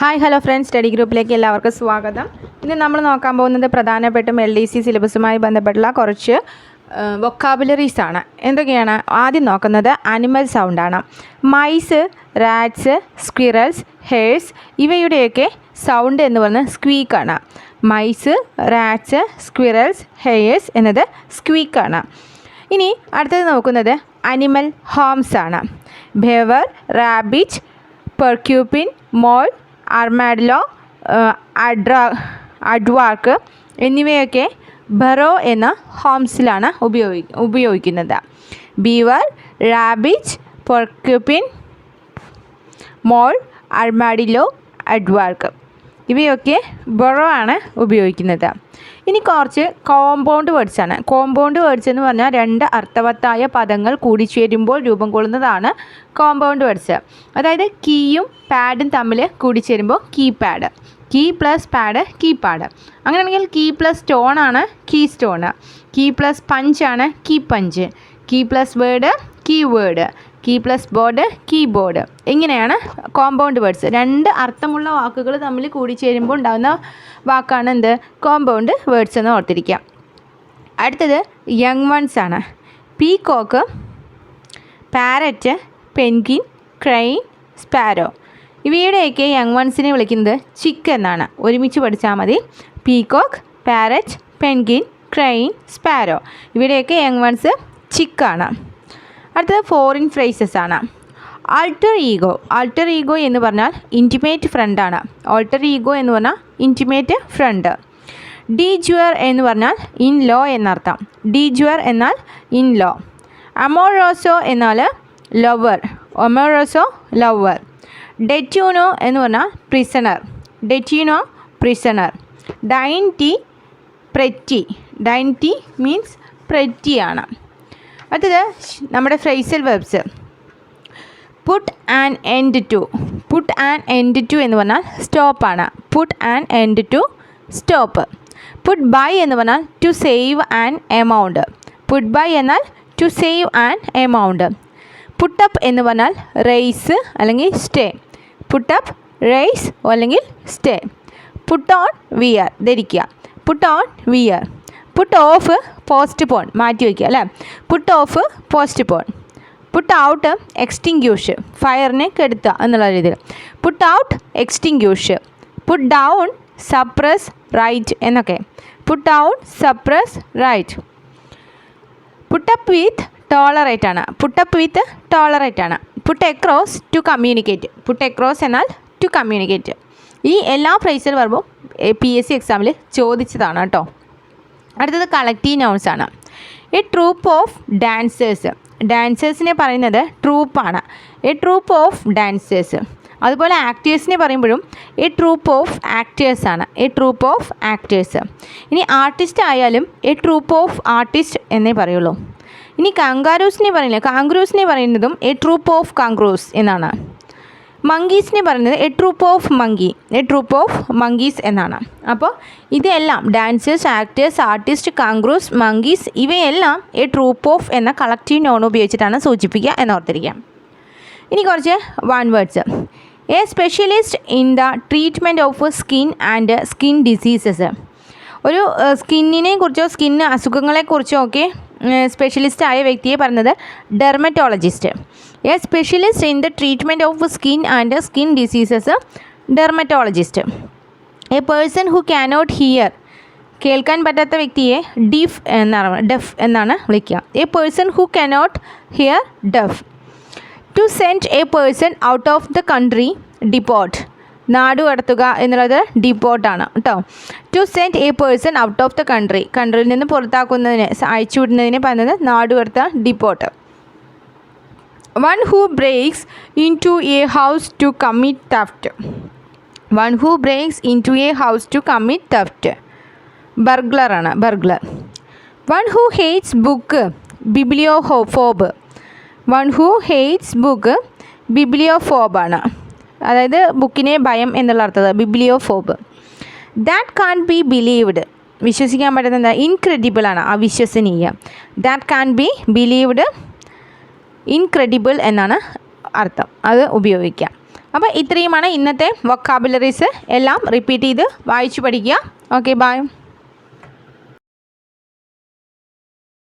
Hi hello friends. Study ഗ്രൂപ്പിലേക്ക് എല്ലാവർക്കും സ്വാഗതം. ഇന്ന് നമ്മൾ നോക്കാൻ പോകുന്നത് പ്രധാനപ്പെട്ടും എൽ ഡി സി സിലബസുമായി ബന്ധപ്പെട്ടുള്ള കുറച്ച് വൊക്കാബുലറീസ് ആണ്. എന്തൊക്കെയാണ്? ആദ്യം നോക്കുന്നത് അനിമൽ സൗണ്ടാണ് മൈസ് റാറ്റ്സ് സ്ക്വിറൽസ് ഹേഴ്സ് ഇവയുടെയൊക്കെ സൗണ്ട് എന്ന് പറയുന്നത് സ്ക്വീക്കാണ് മൈസ് റാറ്റ്സ് സ്ക്വിറൽസ് ഹെയർസ് എന്നത് സ്ക്വീക്കാണ് ഇനി അടുത്തത് നോക്കുന്നത് അനിമൽ ഹോംസ് ആണ്. ബേവർ റാബിറ്റ് പെർക്യൂപ്പിൻ മോൾ അർമാഡിലോ അഡ്ര അഡ്വാർക്ക് എന്നിവയൊക്കെ ബറോ എന്ന ഹോംസിലാണ് ഉപയോഗി ഉപയോഗിക്കുന്നത്. ബീവർ റാബിച്ച് പൊർക്യുപിൻ മോൾ അർമാഡിലോ അഡ്വാർക്ക്. ഇവയൊക്കെ ബൊറോ ആണ് ഉപയോഗിക്കുന്നത്. ഇനി കുറച്ച് കോമ്പൗണ്ട് വേർഡ്സ് ആണ് കോമ്പൗണ്ട് വേർഡ്സ് എന്ന് പറഞ്ഞാൽ രണ്ട് അർത്ഥവത്തായ പദങ്ങൾ കൂടിച്ചേരുമ്പോൾ രൂപം കൊള്ളുന്നതാണ് കോമ്പൗണ്ട് വേർഡ്സ് അതായത് കീയും പാഡും തമ്മിൽ കൂടിച്ചേരുമ്പോൾ key pad key plus pad key pad അങ്ങനെയാണെങ്കിൽ കീ പ്ലസ് സ്റ്റോൺ ആണ് key stone key plus പഞ്ചാണ് key punch key plus word key word key plus board keyboard ഇങ്ങനെയാണ് കോമ്പൗണ്ട് വേർഡ്സ് രണ്ട് അർത്ഥമുള്ള വാക്കുകൾ തമ്മിൽ കൂടിച്ചേരുമ്പോൾ ഉണ്ടാകുന്ന വാക്കാണ് എന്ത്? കോമ്പൗണ്ട് വേർഡ്സ് എന്ന് ഓർത്തിരിക്കുക. അടുത്തത് യങ് വൺസ് ആണ്. Peacock parrot penguin crane sparrow ഇവയുടെയൊക്കെ young വൺസിനെ വിളിക്കുന്നത് ചിക്ക് എന്നാണ്. ഒരുമിച്ച് പഠിച്ചാൽ മതി. Peacock parrot penguin crane sparrow ഇവയുടെയൊക്കെ young ones ചിക്കാണ് അടുത്തത് ഫോറിൻ ഫ്രേസസ് ആണ്. ആൾട്ടർ ഈഗോ ആൾട്ടർ ഈഗോ എന്ന് പറഞ്ഞാൽ ഇന്റിമേറ്റ് ഫ്രണ്ടാണ് ആൾട്ടർ ഈഗോ എന്ന് പറഞ്ഞാൽ ഇന്റിമേറ്റ് ഫ്രണ്ട് ഡി ജുവർ എന്ന് പറഞ്ഞാൽ ഇൻ ലോ എന്നർത്ഥം. ഡി ജുവർ എന്നാൽ ഇൻ ലോ അമോറോസോ എന്നാൽ ലവർ ഒമോറോസോ ലവർ ഡെറ്റ്യൂനോ എന്ന് പറഞ്ഞാൽ prisoner detenu prisoner dainty pretty dainty means പ്രെറ്റിയാണ് അടുത്തത് നമ്മുടെ phrasal verbs put and end to put and end to എന്ന് പറഞ്ഞാൽ സ്റ്റോപ്പാണ് put and end to stop put by എന്ന് പറഞ്ഞാൽ to save and amount put by എന്നാൽ to save and amount put up എന്ന് പറഞ്ഞാൽ raise അല്ലെങ്കിൽ സ്റ്റേ പുട്ടപ്പ് റേസ് അല്ലെങ്കിൽ stay put on wear ധരിക്കുക. Put on wear put off postpone മാറ്റി വയ്ക്കുക അല്ലേ? Put off postpone put out extinguish ഫയറിനെ കെടുത്തുക എന്നുള്ള രീതിയിൽ. Put out extinguish put down suppress riot എന്നൊക്കെ. Put out suppress riot put up with tolerate ആണ്. Put up with tolerate ആണ്. Put across to communicate put across എന്നാൽ ടു കമ്മ്യൂണിക്കേറ്റ് ഈ എല്ലാ phrasal വർബും പി എസ് സി എക്സാമിൽ ചോദിച്ചതാണ് കേട്ടോ. അടുത്തത് കളക്റ്റീവ് നൗൺസ് ആണ്. എ ട്രൂപ്പ് ഓഫ് ഡാൻസേഴ്സ് ഡാൻസേഴ്സിനെ പറയുന്നത് ട്രൂപ്പാണ് എ ട്രൂപ്പ് ഓഫ് ഡാൻസേഴ്സ് അതുപോലെ ആക്ടേഴ്സിനെ പറയുമ്പോഴും എ ട്രൂപ്പ് ഓഫ് ആക്ടേഴ്സ് ആണ്. എ ട്രൂപ്പ് ഓഫ് ആക്ടേഴ്സ് ഇനി ആർട്ടിസ്റ്റ് ആയാലും എ ട്രൂപ്പ് ഓഫ് ആർട്ടിസ്റ്റ് എന്നേ പറയുള്ളൂ. ഇനി കാങ്കാരൂസിനെ പറയില്ല കാങ്ക്രൂസിനെ പറയുന്നതും എ ട്രൂപ്പ് ഓഫ് കാങ്ക്രൂസ് എന്നാണ്. മങ്കീസിനെ പറയുന്നത് a troop of monkey a troop of monkeys എന്നാണ്. അപ്പോൾ ഇതെല്ലാം dancers actors artist kangaroos monkeys ഇവയെല്ലാം എ ട്രൂപ്പ് ഓഫ് എന്ന കളക്റ്റീവ് നോൺ ഉപയോഗിച്ചിട്ടാണ് സൂചിപ്പിക്കുക എന്നോർത്തിരിക്കാം ഇനി കുറച്ച് one words a specialist in the treatment of skin and skin diseases ഒരു സ്കിന്നിനെ കുറിച്ചോ സ്കിൻ അസുഖങ്ങളെക്കുറിച്ചോ ഒക്കെ സ്പെഷ്യലിസ്റ്റ് ആയ വ്യക്തിയെ പറഞ്ഞത് dermatologist a specialist in the treatment of skin and skin diseases dermatologist a person who cannot hear കേൾക്കാൻ പറ്റാത്ത വ്യക്തിയെ ഡിഫ് എന്നാണ് ഡെഫ് എന്നാണ് വിളിക്കുക. A person who cannot hear deaf to send a person out of the country deport നാട് കടത്തുക എന്നുള്ളത് ഡിപ്പോർട്ടാണ് കേട്ടോ to send a person out of the country കൺട്രിയിൽ നിന്ന് പുറത്താക്കുന്നതിന് അയച്ചു വിടുന്നതിന് പറയുന്നത് നാട് കടത്തുക deport one who breaks in to a house to commit theft one who breaks in to a house to commit theft ബർഗ്ലറാണ് burglar one who hates book bibliophobe one who hates book Biblio ഫോബാണ് അതായത് ബുക്കിനെ ഭയം എന്നുള്ള അർത്ഥം bibliophobe that can be believed വിശ്വസിക്കാൻ പറ്റുന്ന എന്താ? Incredible ആണ്. അവിശ്വസനീയ. That can be believed incredible എന്നാണ് അർത്ഥം. അത് ഉപയോഗിക്കുക അപ്പോൾ ഇത്രയുമാണ് ഇന്നത്തെ വൊക്കാബുലറീസ് എല്ലാം റിപ്പീറ്റ് ചെയ്ത് വായിച്ചു പഠിക്കുക. Okay bye